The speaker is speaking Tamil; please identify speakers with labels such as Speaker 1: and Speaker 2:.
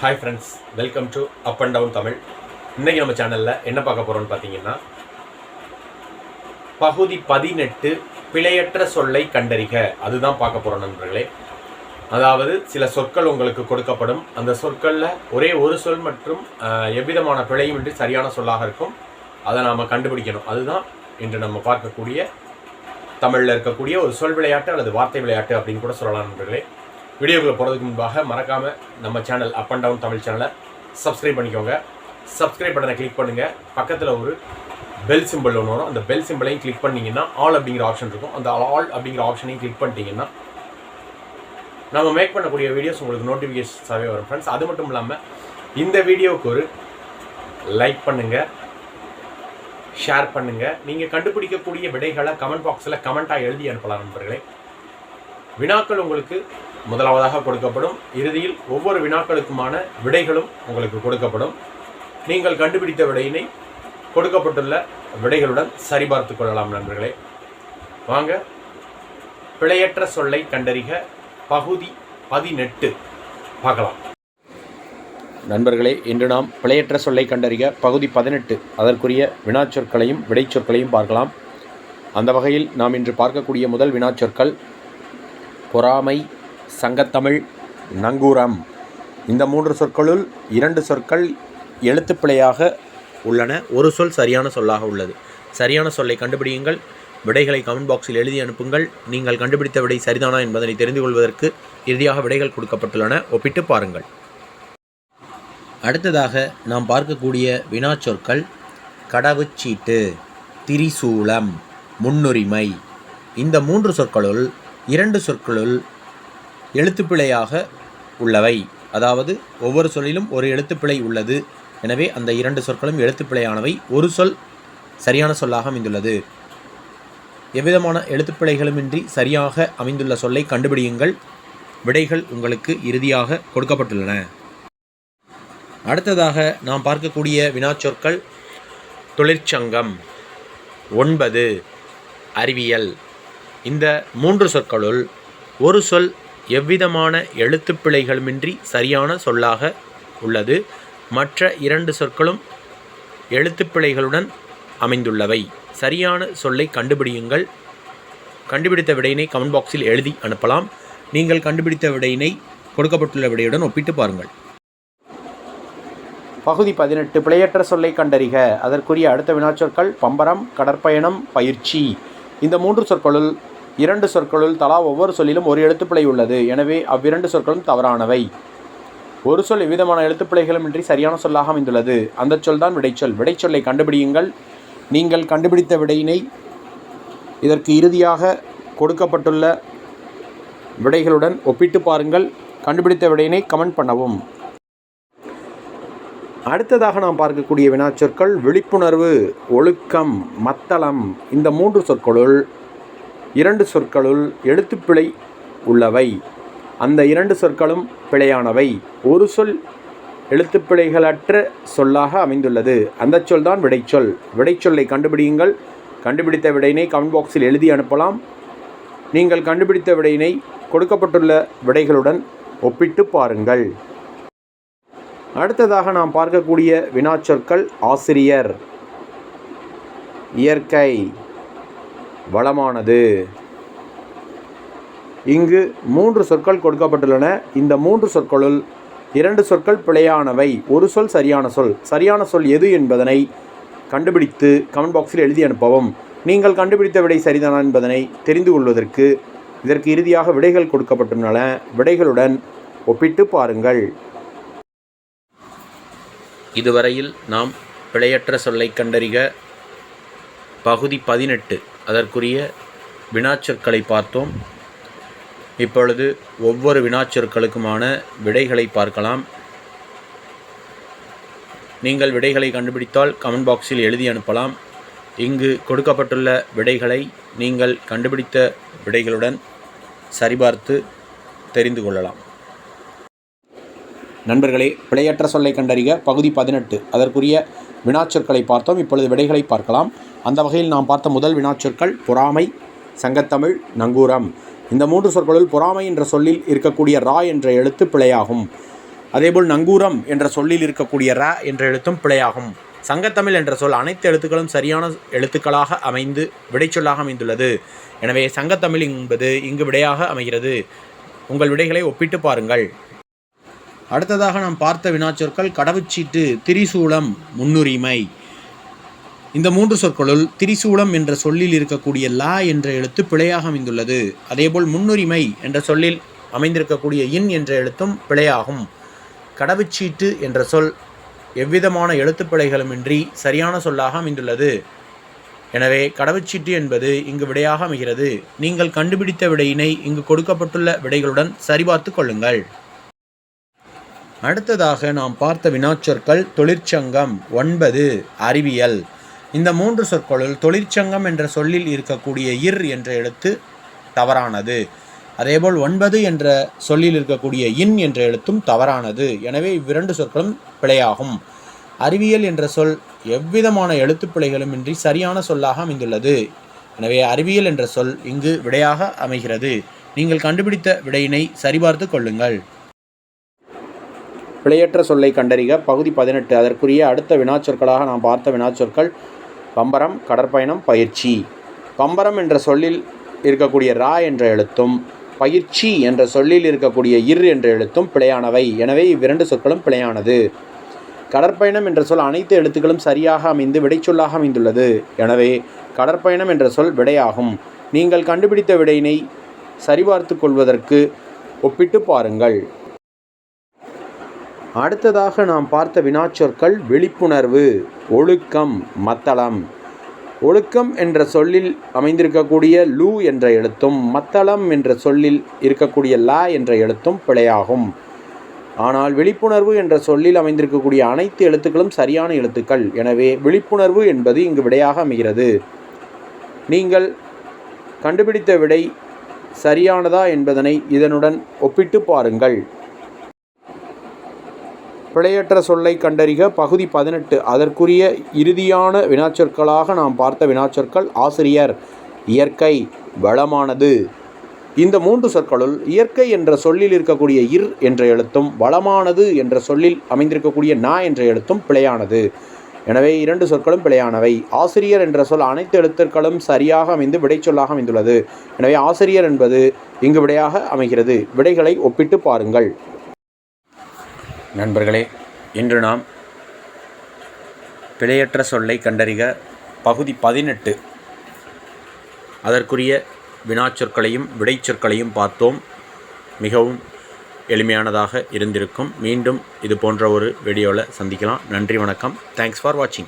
Speaker 1: Hi friends welcome to up and down Tamil இன்றைக்கி நம்ம சேனலில் என்ன பார்க்க போகிறோம்னு பார்த்தீங்கன்னா பகுதி பதினெட்டு பிழையற்ற சொல்லை கண்டறிக. அதுதான் பார்க்க போகிறோம் நண்பர்களே. அதாவது சில சொற்கள் உங்களுக்கு கொடுக்கப்படும். அந்த சொற்களில் ஒரே ஒரு சொல் மற்றும் எவ்விதமான எவ்விதமான பிழையுமின்றி சரியான சொல்லாக இருக்கும். அதை நாம் கண்டுபிடிக்கணும். அதுதான் இன்று நம்ம பார்க்கக்கூடிய தமிழில் இருக்கக்கூடிய ஒரு சொல் விளையாட்டு அல்லது வார்த்தை விளையாட்டு அப்படின்னு கூட சொல்லலாம் நண்பர்களே. வீடியோக்குள்ளே போகிறதுக்கு முன்பாக மறக்காமல் நம்ம channel up and down Tamil சேனலை சப்ஸ்கிரைப் பண்ணிக்கோங்க. சப்ஸ்கிரைப் பட்டனை கிளிக் பண்ணுங்கள் பக்கத்தில் ஒரு பெல் சிம்பிள் ஒன்று வரும். அந்த பெல் சிம்பிளையும் கிளிக் பண்ணிங்கன்னா ஆல் அப்படிங்கிற ஆப்ஷன் இருக்கும். அந்த ஆல் அப்படிங்கிற ஆப்ஷனையும் கிளிக் பண்ணிட்டீங்கன்னா நம்ம மேக் பண்ணக்கூடிய வீடியோஸ் உங்களுக்கு நோட்டிஃபிகேஷன்ஸாகவே வரும் ஃப்ரெண்ட்ஸ் அது மட்டும் இல்லாமல் இந்த வீடியோவுக்கு ஒரு லைக் பண்ணுங்கள் ஷேர் பண்ணுங்கள் நீங்கள் கண்டுபிடிக்கக்கூடிய விடைகளை கமெண்ட் பாக்ஸில் கமெண்ட்டாக எழுதி அனுப்பலாம் நண்பர்களே. வினாக்கள் உங்களுக்கு முதலாவதாக கொடுக்கப்படும். இறுதியில் ஒவ்வொரு வினாக்களுக்குமான விடைகளும் உங்களுக்கு கொடுக்கப்படும். நீங்கள் கண்டுபிடித்த விடையினை கொடுக்கப்பட்டுள்ள விடைகளுடன் சரிபார்த்துக் கொள்ளலாம் நண்பர்களே. வாங்க. பிழையற்ற சொல்லை கண்டறிக. பகுதி பதினெட்டு. பார்க்கலாம். நண்பர்களே இன்று நாம் பிழையற்ற சொல்லை கண்டறிக. பகுதி பதினெட்டு. அதற்குரிய வினாச்சொற்களையும் விடைச்சொற்களையும் பார்க்கலாம். அந்த வகையில் நாம் இன்று பார்க்கக்கூடிய முதல் வினாச்சொற்கள் பொறாமை சங்கத்தமிழ் நங்கூரம். இந்த மூன்று சொற்களுள் இரண்டு சொற்கள் எழுத்துப்பிழையாக உள்ளன. ஒரு சொல் சரியான சொல்லாக உள்ளது. சரியான சொல்லை கண்டுபிடியுங்கள். விடைகளை கமெண்ட் பாக்ஸில் எழுதி அனுப்புங்கள். நீங்கள் கண்டுபிடித்த விடை சரிதானா என்பதனை தெரிந்து கொள்வதற்கு இறுதியாக விடைகள் கொடுக்கப்பட்டுள்ளன. ஒப்பிட்டு பாருங்கள். அடுத்ததாக நாம் பார்க்கக்கூடிய வினாச்சொற்கள் கடவுச்சீட்டு திரிசூலம் முன்னுரிமை. இந்த மூன்று சொற்களுள் இரண்டு சொற்களுள் எழுத்துப்பிழையாக உள்ளவை. அதாவது ஒவ்வொரு சொல்லிலும் ஒரு எழுத்துப்பிழை உள்ளது. எனவே அந்த இரண்டு சொற்களும் எழுத்துப்பிழையானவை. ஒரு சொல் சரியான சொல்லாக அமைந்துள்ளது. எவ்விதமான எழுத்துப்பிழைகளுமின்றி சரியாக அமைந்துள்ள சொல்லை கண்டுபிடியுங்கள். விடைகள் உங்களுக்கு இறுதியாக கொடுக்கப்பட்டுள்ளன. அடுத்ததாக நாம் பார்க்கக்கூடிய வினாச்சொற்கள் தொழிற்சங்கம். ஒன்பது அறிவியல். இந்த மூன்று சொற்களுள் ஒரு சொல் எவ்விதமான எழுத்துப்பிழைகளுமின்றி சரியான சொல்லாக உள்ளது. மற்ற இரண்டு சொற்களும் எழுத்துப்பிழைகளுடன் அமைந்துள்ளவை. சரியான சொல்லை கண்டுபிடியுங்கள். கண்டுபிடித்த விடையினை கமெண்ட் பாக்ஸில் எழுதி அனுப்பலாம். நீங்கள் கண்டுபிடித்த விடையினை கொடுக்கப்பட்டுள்ள விடையுடன் ஒப்பிட்டு பாருங்கள். பகுதி பதினெட்டு. பிழையற்ற சொல்லை கண்டறிக. அதற்குரிய அடுத்த வினாச்சொற்கள் பம்பரம் கடற்பயணம் பயிற்சி. இந்த மூன்று சொற்களுள் இரண்டு சொற்களுள் தலா ஒவ்வொரு சொல்லிலும் ஒரு எழுத்துப்பிழை உள்ளது. எனவே அவ்விரண்டு சொற்களும் தவறானவை. ஒரு சொல் எவ்விதமான எழுத்துப்பிழைகளுமின்றி சரியான சொல்லாக அமைந்துள்ளது. அந்த சொல் தான் விடைச்சொல். விடைச்சொல்லை கண்டுபிடியுங்கள். நீங்கள் கண்டுபிடித்த விடையினை இதற்கு இறுதியாக கொடுக்கப்பட்டுள்ள விடைகளுடன் ஒப்பிட்டு பாருங்கள். கண்டுபிடித்த விடையினை கமெண்ட் பண்ணவும். அடுத்ததாக நாம் பார்க்கக்கூடிய வினாச்சொற்கள் விழிப்புணர்வு ஒழுக்கம் மத்தளம் இந்த மூன்று சொற்களுள் இரண்டு சொற்களுள் எழுத்துப்பிழை உள்ளவை. அந்த இரண்டு சொற்களும் பிழையானவை. ஒரு சொல் எழுத்துப்பிழைகளற்ற சொல்லாக அமைந்துள்ளது. அந்த சொல் தான் விடைச்சொல். விடைச்சொல்லை கண்டுபிடியுங்கள். கண்டுபிடித்த விடையினை கமெண்ட் பாக்ஸில் எழுதி அனுப்பலாம். நீங்கள் கண்டுபிடித்த விடையினை கொடுக்கப்பட்டுள்ள விடைகளுடன் ஒப்பிட்டு பாருங்கள். அடுத்ததாக நாம் பார்க்கக்கூடிய வினாச்சொற்கள் ஆசிரியர். இயற்கை. வளமானது. இங்கு மூன்று சொற்கள் கொடுக்கப்பட்டுள்ளன. இந்த மூன்று சொற்களுள் இரண்டு சொற்கள் பிழையானவை. ஒரு சொல் சரியான சொல். சரியான சொல் எது என்பதனை கண்டுபிடித்து கமெண்ட் பாக்ஸில் எழுதி அனுப்பவும். நீங்கள் கண்டுபிடித்த விடை சரிதானா என்பதனை தெரிந்து கொள்வதற்கு இதற்கு இறுதியாக விடைகள் கொடுக்கப்பட்டுள்ளன. விடைகளுடன் ஒப்பிட்டு பாருங்கள். இதுவரையில் நாம் பிழையற்ற சொல்லை கண்டறிக. பகுதி பதினெட்டு. அதற்குரிய வினாச்சொற்களை பார்த்தோம். இப்பொழுது ஒவ்வொரு வினாச்சொற்களுக்குமான விடைகளை பார்க்கலாம். நீங்கள் விடைகளை கண்டுபிடித்தால் கமெண்ட் பாக்ஸில் எழுதி அனுப்பலாம். இங்கு கொடுக்கப்பட்டுள்ள விடைகளை நீங்கள் கண்டுபிடித்த விடைகளுடன் சரிபார்த்து தெரிந்து கொள்ளலாம். நண்பர்களே பிழையற்ற சொல்லை கண்டறிக. பகுதி பதினெட்டு. அதற்குரிய வினாச்சொற்களை பார்த்தோம். இப்பொழுது விடைகளை பார்க்கலாம். அந்த வகையில் நாம் பார்த்த முதல் வினாச்சொற்கள் பொறாமை சங்கத்தமிழ் நங்கூரம். இந்த மூன்று சொற்களுள் பொறாமை என்ற சொல்லில் இருக்கக்கூடிய ரா என்ற எழுத்து பிழையாகும். அதேபோல் நங்கூரம் என்ற சொல்லில் இருக்கக்கூடிய ர என்ற எழுத்தும் பிழையாகும். சங்கத்தமிழ் என்ற சொல் அனைத்து எழுத்துக்களும் சரியான எழுத்துக்களாக அமைந்து விடைச்சொல்லாக அமைந்துள்ளது. எனவே சங்கத்தமிழ் என்பது இங்கு விடையாக அமைகிறது. உங்கள் விடைகளை ஒப்பிட்டு பாருங்கள். அடுத்ததாக நாம் பார்த்த வினாச்சொற்கள் கடவுச்சீட்டு திரிசூலம் முன்னுரிமை. இந்த மூன்று சொற்களுள் திரிசூலம் என்ற சொல்லில் இருக்கக்கூடிய லா என்ற எழுத்து பிழையாக அமைந்துள்ளது. அதேபோல் முன்னுரிமை என்ற சொல்லில் அமைந்திருக்கக்கூடிய இன் என்ற எழுத்தும் பிழையாகும். கடவுச்சீட்டு என்ற சொல் எவ்விதமான எழுத்துப்பிழைகளுமின்றி சரியான சொல்லாக அமைந்துள்ளது. எனவே கடவுச்சீட்டு என்பது இங்கு விடையாக அமைகிறது. நீங்கள் கண்டுபிடித்த விடையினை இங்கு கொடுக்கப்பட்டுள்ள விடைகளுடன் சரிபார்த்து கொள்ளுங்கள். அடுத்ததாக நாம் பார்த்த வினாச்சொற்கள் தொழிற்சங்கம் ஒன்பது அறிவியல். இந்த மூன்று சொற்களுள் தொழிற்சங்கம் என்ற சொல்லில் இருக்கக்கூடிய இர் என்ற எழுத்து தவறானது. அதேபோல் ஒன்பது என்ற சொல்லில் இருக்கக்கூடிய இன் என்ற எழுத்தும் தவறானது. எனவே இவ்விரண்டு சொற்களும் பிழையாகும். அறிவியல் என்ற சொல் எவ்விதமான எழுத்துப் பிழைகளுமின்றி சரியான சொல்லாக அமைந்துள்ளது. எனவே அறிவியல் என்ற சொல் இங்கு விடையாக அமைகிறது. நீங்கள் கண்டுபிடித்த விடையினை சரிபார்த்து கொள்ளுங்கள். பிழையற்ற சொல்லை கண்டறிக. பகுதி பதினெட்டு. அதற்குரிய அடுத்த வினாச்சொற்களாக நாம் பார்த்த வினாச்சொற்கள் பம்பரம் கடற்பயணம் பயிற்சி. பம்பரம் என்ற சொல்லில் இருக்கக்கூடிய ரா என்ற எழுத்தும் பயிற்சி என்ற சொல்லில் இருக்கக்கூடிய இர் என்ற எழுத்தும் பிழையானவை. எனவே இவ்விரண்டு சொற்களும் பிழையானது. கடற்பயணம் என்ற சொல் அனைத்து எழுத்துக்களும் சரியாக அமைந்து விடைச்சொல்லாக அமைந்துள்ளது. எனவே கடற்பயணம் என்ற சொல் விடையாகும். நீங்கள் கண்டுபிடித்த விடையினை சரிபார்த்து கொள்வதற்கு ஒப்பிட்டு பாருங்கள். அடுத்ததாக நாம் பார்த்த வினாச்சொற்கள் விழிப்புணர்வு ஒழுக்கம் மத்தளம். ஒழுக்கம் என்ற சொல்லில் அமைந்திருக்கக்கூடிய லூ என்ற எழுத்தும் மத்தளம் என்ற சொல்லில் இருக்கக்கூடிய லா என்ற எழுத்தும் பிழையாகும். ஆனால் விழிப்புணர்வு என்ற சொல்லில் அமைந்திருக்கக்கூடிய அனைத்து எழுத்துக்களும் சரியான எழுத்துக்கள். எனவே விழிப்புணர்வு என்பது இங்கு விடையாக அமைகிறது. நீங்கள் கண்டுபிடித்த விடை சரியானதா என்பதனை இதனுடன் ஒப்பிட்டு பாருங்கள். பிழையற்ற சொல்லை கண்டறிக. பகுதி பதினெட்டு. அதற்குரிய இறுதியான வினாச்சொற்களாக நாம் பார்த்த வினாச்சொற்கள் ஆசிரியர் இயற்கை வளமானது. இந்த மூன்று சொற்களுள் இயற்கை என்ற சொல்லில் இருக்கக்கூடிய இர் என்ற எழுத்தும் வளமானது என்ற சொல்லில் அமைந்திருக்கக்கூடிய நா என்ற எழுத்தும் பிழையானது. எனவே இரண்டு சொற்களும் பிழையானவை. ஆசிரியர் என்ற சொல் அனைத்து எழுத்துக்களும் சரியாக அமைந்து விடைச்சொல்லாக அமைந்துள்ளது. எனவே ஆசிரியர் என்பது இங்கு விடையாக அமைகிறது. விடைகளை ஒப்பிட்டு பாருங்கள். நண்பர்களே இன்று நாம் பிழையற்ற சொல்லை கண்டறிக. பகுதி பதினெட்டு. அதற்குரிய வினாச்சொற்களையும் விடைச்சொற்களையும் பார்த்தோம். மிகவும் எளிமையானதாக இருந்திருக்கும். மீண்டும் இது போன்ற ஒரு வீடியோவில் சந்திக்கலாம். நன்றி வணக்கம். தேங்க்ஸ் ஃபார் வாட்சிங்